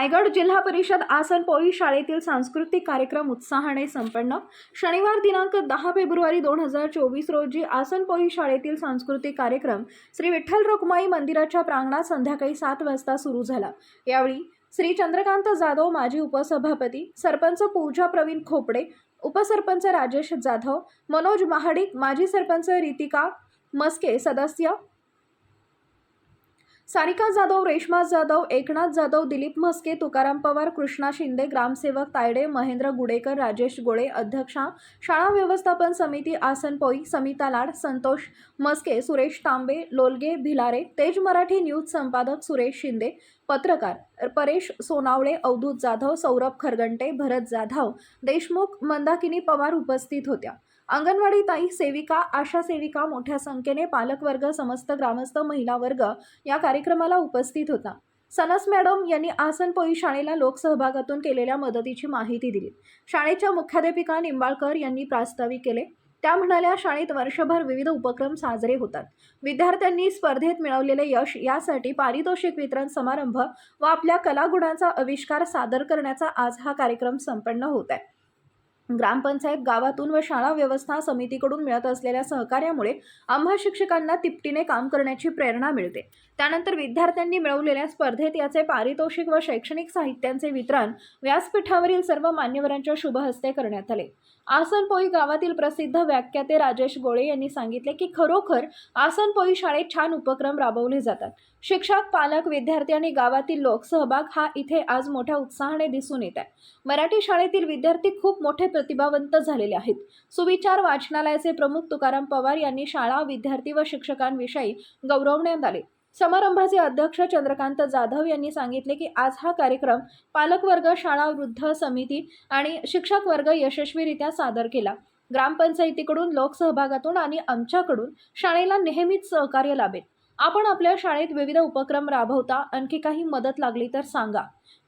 रायगड जिल्हा परिषद आसनपोळी शाळेतील सांस्कृतिक कार्यक्रम उत्साहाने संपन्न. शनिवार दिनांक दहा फेब्रुवारी दोन हजार चोवीस रोजी आसनपोळी शाळेतील सांस्कृतिक कार्यक्रम श्री विठ्ठल रुक्माई मंदिराच्या प्रांगणात संध्याकाळी सात वाजता सुरू झाला. यावेळी श्री चंद्रकांत जाधव माजी उपसभापती सरपंच पूजा प्रवीण खोपडे उपसरपंच राजेश जाधव मनोज महाडिक माजी सरपंच रितिका मस्के सदस्य सारिका जाधव रेश्मा जाधव एकनाथ जाधव दिलीप म्हस्के तुकाराम पवार कृष्णा शिंदे ग्रामसेवक तायडे महेंद्र गुडेकर राजेश गोळे अध्यक्षा शाळा व्यवस्थापन समिती आसनपोई समिता लाड संतोष मस्के सुरेश तांबे लोलगे भिलारे तेज मराठी न्यूज संपादक सुरेश शिंदे पत्रकार परेश सोनावळे अवधूत जाधव सौरभ खरगंटे भरत जाधव देशमुख मंदाकिनी पवार उपस्थित होत्या. अंगणवाडी ताई सेविका आशा सेविका मोठ्या संख्येने पालकवर्ग समस्त ग्रामस्थ महिला वर्ग या कार्यक्रमाला उपस्थित होता. सनस मॅडम यांनी आसनपोई शाळेला लोकसहभागातून केलेल्या मदतीची माहिती दिली. शाळेच्या मुख्याध्यापिका निंबाळकर यांनी प्रास्ताविक केले. त्या म्हणाल्या शाळेत वर्षभर विविध उपक्रम साजरे होतात. विद्यार्थ्यांनी स्पर्धेत मिळवलेले यश यासाठी पारितोषिक वितरण समारंभ व आपल्या कलागुणांचा आविष्कार सादर करण्याचा आज हा कार्यक्रम संपन्न होत आहे. ग्रामपंचायत गावातून व शाळा व्यवस्था समितीकडून मिळत असलेल्या सहकार्यामुळे आम्हा शिक्षकांना तिपटीने काम करण्याची प्रेरणा मिळते. त्यानंतर विद्यार्थ्यांनी मिळवलेल्या स्पर्धेत याचे पारितोषिक व शैक्षणिक साहित्यांचे वितरण व्यासपीठावरील सर्व मान्यवरांच्या शुभहस्ते करण्यात आले. आसनपोई गावातील प्रसिद्ध व्याख्याते राजेश गोळे यांनी सांगितले की खरोखर आसनपोई शाळेत छान उपक्रम राबवले जातात. शिक्षक पालक विद्यार्थी आणि गावातील लोक सहभाग हा इथे आज मोठ्या उत्साहाने दिसून येत आहे. मराठी शाळेतील विद्यार्थी खूप मोठे प्रतिभावंत झालेले आहेत. सुविचार वाचनालयाचे प्रमुख तुकाराम पवार यांनी शाळा विद्यार्थी व शिक्षकांविषयी गौरवण्यात आले समारंभाचे अध्यक्ष चंद्रकांत जाधव यांनी सांगितले की आज हा कार्यक्रम पालकवर्ग शाळा वृद्ध समिती आणि शिक्षक वर्ग यशस्वीरित्या सादर केला. ग्रामपंचायतीकडून लोकसहभागातून आणि आमच्याकडून शाळेला नेहमीच सहकार्य लाभेल. आपण आपल्या शाळेत विविध उपक्रम राबवता आणखी काही मदत लागली तर सांगा.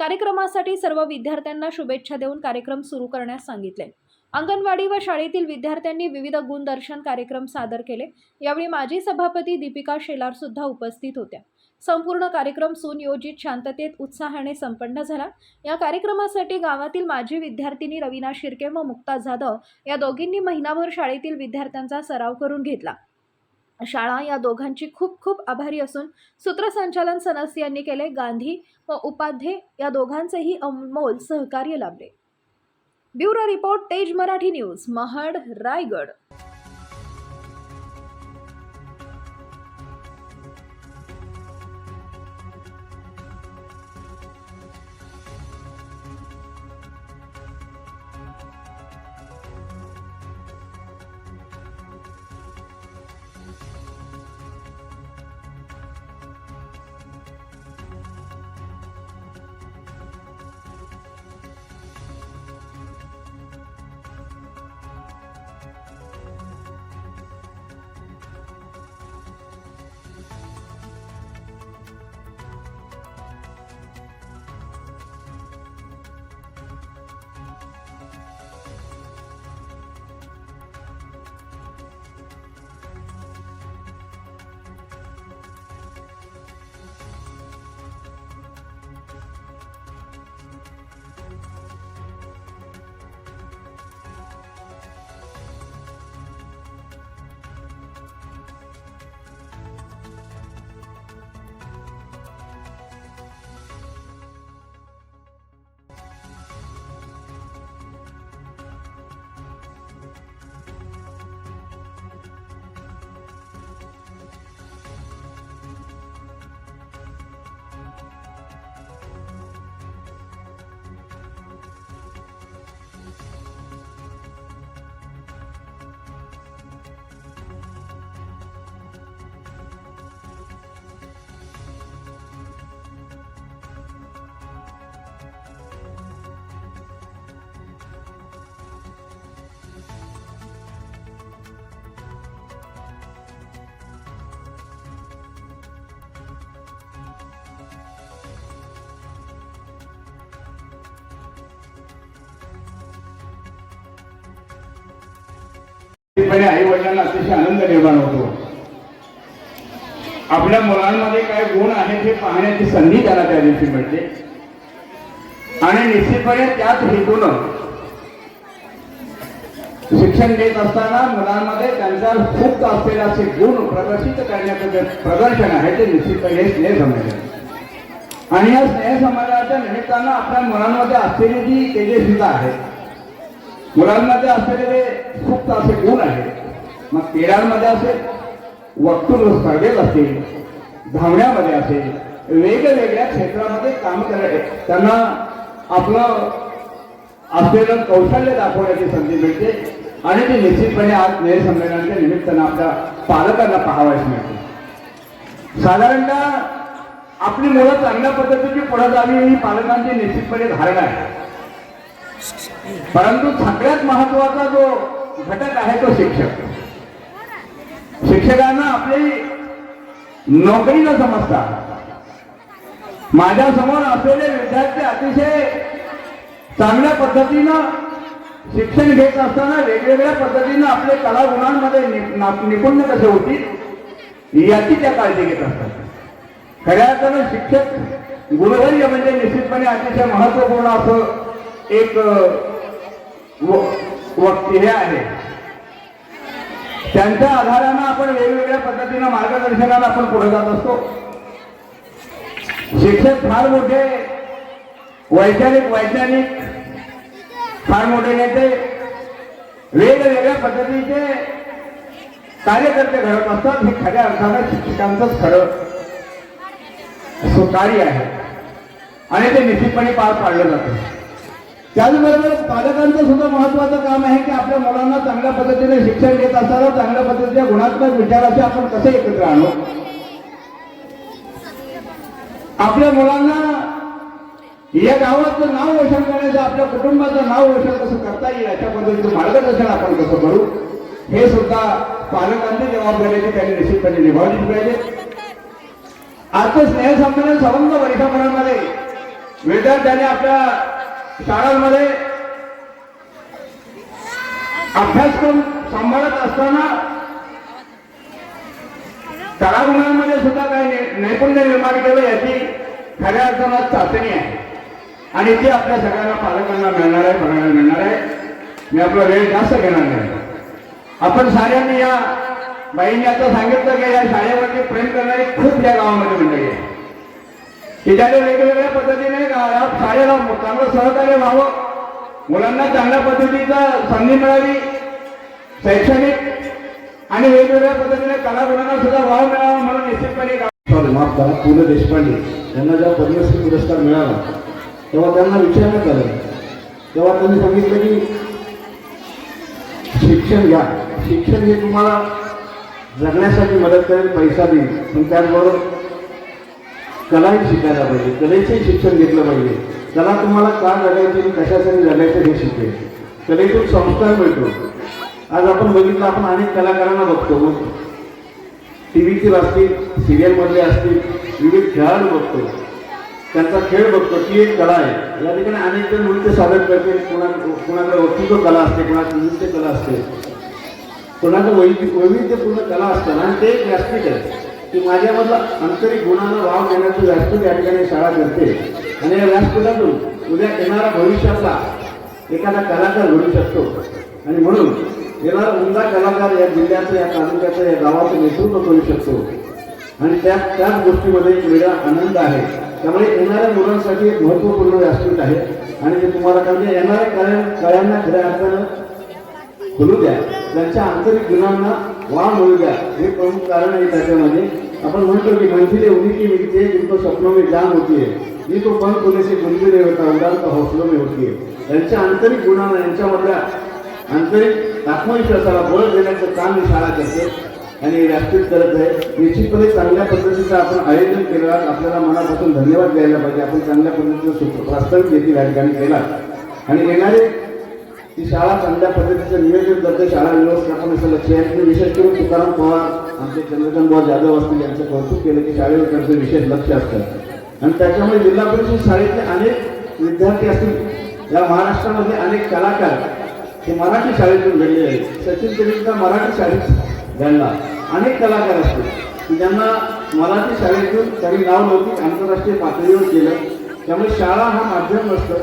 कार्यक्रमासाठी सर्व विद्यार्थ्यांना शुभेच्छा देऊन कार्यक्रम सुरू करण्यास सांगितले. अंगणवाडी व शाळेतील विद्यार्थ्यांनी विविध गुणदर्शन कार्यक्रम सादर केले. यावेळी माजी सभापती दीपिका शेलार सुद्धा उपस्थित होत्या. संपूर्ण कार्यक्रम सुनियोजित शांततेत उत्साहाने संपन्न झाला. या कार्यक्रमासाठी गावातील माजी विद्यार्थिनी रवीना शिर्के व मुक्ता जाधव या दोघींनी महिनाभर शाळेतील विद्यार्थ्यांचा सराव करून घेतला. शाळा या दोघांची खूप खूप आभारी असून सूत्रसंचालन सनस यांनी केले गांधी व उपाध्ये या दोघांचेही अमोल सहकार्य लाभले. Bureau report Tej Marathi news Mahad Raigad. अतिशय आनंद निर्माण होतो. आपल्या मुलांमध्ये काय गुण आहेत हे पाहण्याची संधी त्याला त्या दिवशी मिळते. आणि निश्चितपणे त्याच हेतून शिक्षण देत असताना मुलांमध्ये त्यांचा सुप्त असलेले असे गुण प्रदर्शित करण्याचं जे प्रदर्शन आहे ते निश्चितपणे हे स्नेह संमेलन आणि या स्नेह समाजाच्या निमित्तानं आपल्या मुलांमध्ये असलेली जी तेजस्विता आहे मुलांमध्ये असलेले जे सुप्त असे गुण आहेत मग क्रीडांमध्ये असेल वक्तृत्व स्पर्धेत असेल धावण्यामध्ये असेल वेगवेगळ्या क्षेत्रामध्ये काम करायचे त्यांना आपलं असलेलं कौशल्य दाखवण्याची संधी मिळते आणि ते निश्चितपणे आज स्नेह संमेलनाच्या निमित्तानं आपल्या पालकांना पाहावयास मिळते. साधारणतः आपली मुलं चांगल्या पद्धतीची पुढे जावी ही पालकांची निश्चितपणे धारणा आहे. परंतु सगळ्यात महत्त्वाचा जो घटक आहे तो शिक्षक. शिक्षकांना आपली नोकरी न समजता माझ्यासमोर असलेले विद्यार्थी अतिशय चांगल्या पद्धतीनं शिक्षण घेत असताना वेगवेगळ्या पद्धतीनं आपले कला गुणांमध्ये निपुण कसे होतील याची त्या काळजी घेत असतात. खऱ्या अर्थानं शिक्षक गुणधर्य म्हणजे निश्चितपणे अतिशय महत्त्वपूर्ण असं एक वक्ती हे आहे. त्यांच्या आधारानं आपण वेगवेगळ्या पद्धतीनं मार्गदर्शनाला आपण पुढे जात असतो. शिक्षक फार मोठे वैचारिक वैज्ञानिक फार मोठे नेते वेगवेगळ्या पद्धतीचे कार्यकर्ते घडत असतात. हे खऱ्या अर्थानं शिक्षकांचंच खरं कार्य आहे. आणि ते निश्चितपणे पार पाडलं जातं. त्याचबरोबर पालकांचं सुद्धा महत्वाचं काम आहे की आपल्या मुलांना चांगल्या पद्धतीने शिक्षण देत असताना चांगल्या पद्धतीच्या गुणात्मक विचाराचे आपण कसे एकत्र आणू? आपल्या मुलांना या गावाचं नाव रोशन करण्याचं आपल्या कुटुंबाचं नाव रोशन कसं करता येईल अशा पद्धतीचं मार्गदर्शन आपण कसं करू? हे सुद्धा पालकांची जबाबदारी त्यांनी निश्चितपणे निभावली पाहिजे. आजचं स्नेहसंमेलन संबंध वर्षाभरामध्ये. विद्यार्थ्यांनी आपल्या शाळांमध्ये अभ्यासक्रम सांभाळत असताना कलागुणांमध्ये सुद्धा काही नैपुण्य निर्माण केलं याची खऱ्या अर्थानं चाचणी आहे. आणि ती आपल्या सगळ्यांना पालकांना मिळणार आहे बघायला मिळणार आहे. मी आपला वेळ जास्त घेणार नाही. आपण साऱ्यांनी या बाईंनी आता सांगितलं की या शाळेवरती प्रेम करणारी खूप या गावामध्ये मंडळी आहे की त्याने वेगवेगळ्या पद्धतीने शाळेला चांगलं सहकार्य व्हावं. मुलांना चांगल्या पद्धतीचा संधी मिळावी शैक्षणिक आणि वेगवेगळ्या पद्धतीने कलागुणांना सुद्धा वाव मिळावा म्हणून निश्चितपणे माफ करा पु ल देशपांडे. यांना जेव्हा पद्मश्री पुरस्कार मिळाला तेव्हा त्यांना विचारण्यात आलं तेव्हा त्यांनी सांगितलं की शिक्षण घ्या. शिक्षण हे तुम्हाला जगण्यासाठी मदत करेल पैसा देईल. पण त्याचबरोबर कलाही शिकायला पाहिजे. कलेचंही शिक्षण घेतलं पाहिजे. कला तुम्हाला का जगायची आणि कशासाठी जगायचं हे शिकेल. कलेतून संस्कार मिळतो. आज आपण बघितलं आपण अनेक कलाकारांना बघतो. टी व्हीतील असतील सिरियलमधले असतील विविध खेळाडू बघतो. त्यांचा खेळ बघतो ती एक कला आहे. या ठिकाणी अनेक जण नृत्य सादर करते कुणा कुणाकडे वक्तृत्व कला असते कुणाची नृत्य कला असते. कुणाचं वैविध्यपूर्ण कला असतं आणि ते एक व्यासपीठ आहे. की माझ्यामधला आंतरिक गुणांना वाव देण्याचं व्यासपीठ या ठिकाणी शाळा करते. आणि या व्यासपीठातून उद्या येणारा भविष्यातला एखादा कलाकार घडू शकतो. आणि म्हणून येणारा उमदा कलाकार या जिल्ह्याचं या तालुक्याचं या गावाचं नेतृत्व करू शकतो. आणि त्या त्याच गोष्टीमध्ये एक वेगळा आनंद आहे. त्यामुळे येणाऱ्या मुलांसाठी एक महत्त्वपूर्ण व्यासपीठ आहे. आणि ते तुम्हाला कारण येणाऱ्या कळ्या कळ्यांना खऱ्या अर्थानं खुलू द्या. त्यांच्या आंतरिक गुणांना वा मुलगा. द्या हे प्रमुख कारण आहे त्याच्यामध्ये. आपण म्हणतो की मनफिले उन्हीं की मिलती है जिनको सपनों में जान होती है जी तो पण होने से गुंजी नहीं होता उड़ान तो हौसलों में होती है त्यांच्या आंतरिक गुणांना यांच्यामधल्या आंतरिक आत्मविश्वासाला बळ देण्याचं काम ही शाळा करते. आणि व्यासपीठ करत आहे. निश्चितपणे चांगल्या पद्धतीचं आपण आयोजन केलं. आपल्याला मनापासून धन्यवाद द्यायला पाहिजे. आपण चांगल्या पद्धतीचं सूत्र- देखील या ठिकाणी केला. आणि येणारे ती शाळा चांगल्या पद्धतीचं नियोजन करते. शाळा व्यवस्थापन असं लक्ष आहे आणि विशेष करून तुकाराम पवार आमचे चंद्रकांत भाऊ जाधव असतील यांचं कौतुक केलं की शाळेवर त्यांचं विशेष लक्ष असतं. आणि त्याच्यामुळे जिल्हा परिषद शाळेतले अनेक विद्यार्थी असतील या महाराष्ट्रामध्ये अनेक कलाकार हे मराठी शाळेतून घडलेले आहेत. सचिन तेंडुलकर मराठी शाळेत घडला. अनेक कलाकार असतील. की ज्यांना मराठी शाळेतून त्यांनी नाव नव्हती आंतरराष्ट्रीय पातळीवर केलं. त्यामुळे शाळा हा माध्यम नसतं.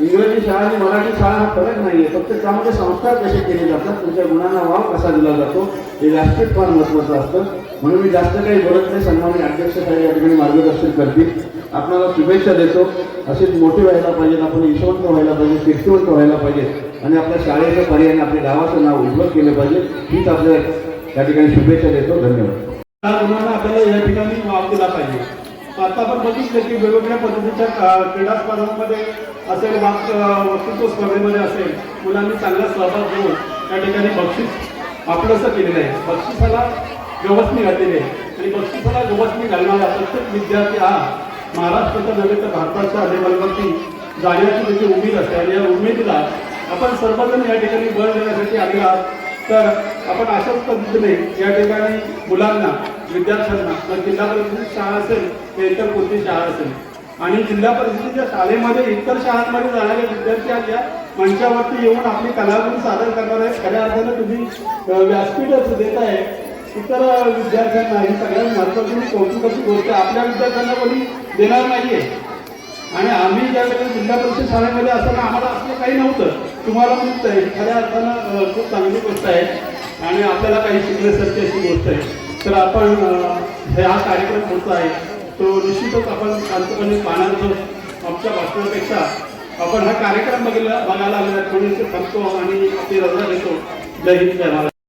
इंग्रजी शाळा आणि मराठी शाळा हा फरक नाहीये. फक्त त्यामध्ये संस्कार कसे केले जातात तुमच्या गुणांना वाव कसा दिला जातो हे जास्तीत फार महत्त्वाचं असतं. म्हणून मी जास्त काही बोलत नाही सन्मान्य अध्यक्ष साहेब या ठिकाणी मार्गदर्शन करतील. आपणाला शुभेच्छा देतो. असेच मोठे व्हायला पाहिजेत आपण यशवंत व्हायला पाहिजे कीर्तिवंत व्हायला पाहिजे आणि आपल्या शाळेचं पर्यायाने आपल्या गावाचं नाव उज्ज्वल केलं पाहिजे. हीच आपल्या या ठिकाणी शुभेच्छा देतो. धन्यवाद. गुणांना आपल्याला या ठिकाणी वाव दिला पाहिजे. आता आपण बघितलं की वेगवेगळ्या पद्धतीच्या क्रीडा स्पर्धांमध्ये असेल वाक वक्तृत्व स्पर्धेमध्ये असेल मुलांनी चांगला सहभाग घेऊन त्या ठिकाणी बक्षीस आपलंसं केलेलं आहे. बक्षिसाला गवसणी घातलेली आहे. आणि बक्षिसाला गवसणी घालणारा प्रत्येक विद्यार्थी हा महाराष्ट्राच्या नव्हे तर भारताच्या लेवलवरती जाण्याची त्याची उमेद असते. आणि या उमेदीला आपण सर्वजण या ठिकाणी बळ देण्यासाठी आलेला आहात. तर आपण अशाच पद्धतीने या ठिकाणी मुलांना विद्यार्थ्यांना तर जिल्हा परिषदेची शाळा असेल तर इतर कोणती शाळा असेल? आणि जिल्हा परिषदेच्या शाळेमध्ये इतर शाळांमध्ये जाणारे विद्यार्थी आज या मंचावरती येऊन आपली कलागुण सादर करणार आहे खऱ्या अर्थानं तुम्ही व्यासपीठच देत आहे. इतर विद्यार्थ्यांना ही सगळ्यात महत्त्वाची कौतुकाची गोष्ट आपल्या विद्यार्थ्यांना कोणी देणार नाहीये. आणि आम्ही ज्या वेळेला जिल्हा परिषद शाळेमध्ये असताना आम्हाला असलं काही नव्हतं. तुम्हाला मुक्त आहे. खऱ्या अर्थानं खूप चांगली गोष्ट आहे. आणि आपल्याला काही शिकण्यासारखी अशी गोष्ट आहे. तर आपण हे हा कार्यक्रम कोणता आहे. तो निश्चितच आपण शांतपणे पाहण्याचं आमच्या भाषणापेक्षा आपण हा कार्यक्रम बघायला बघायला आलेला थोडेसे थांबतो आणि आपली रजा घेतो. जय हिंद जय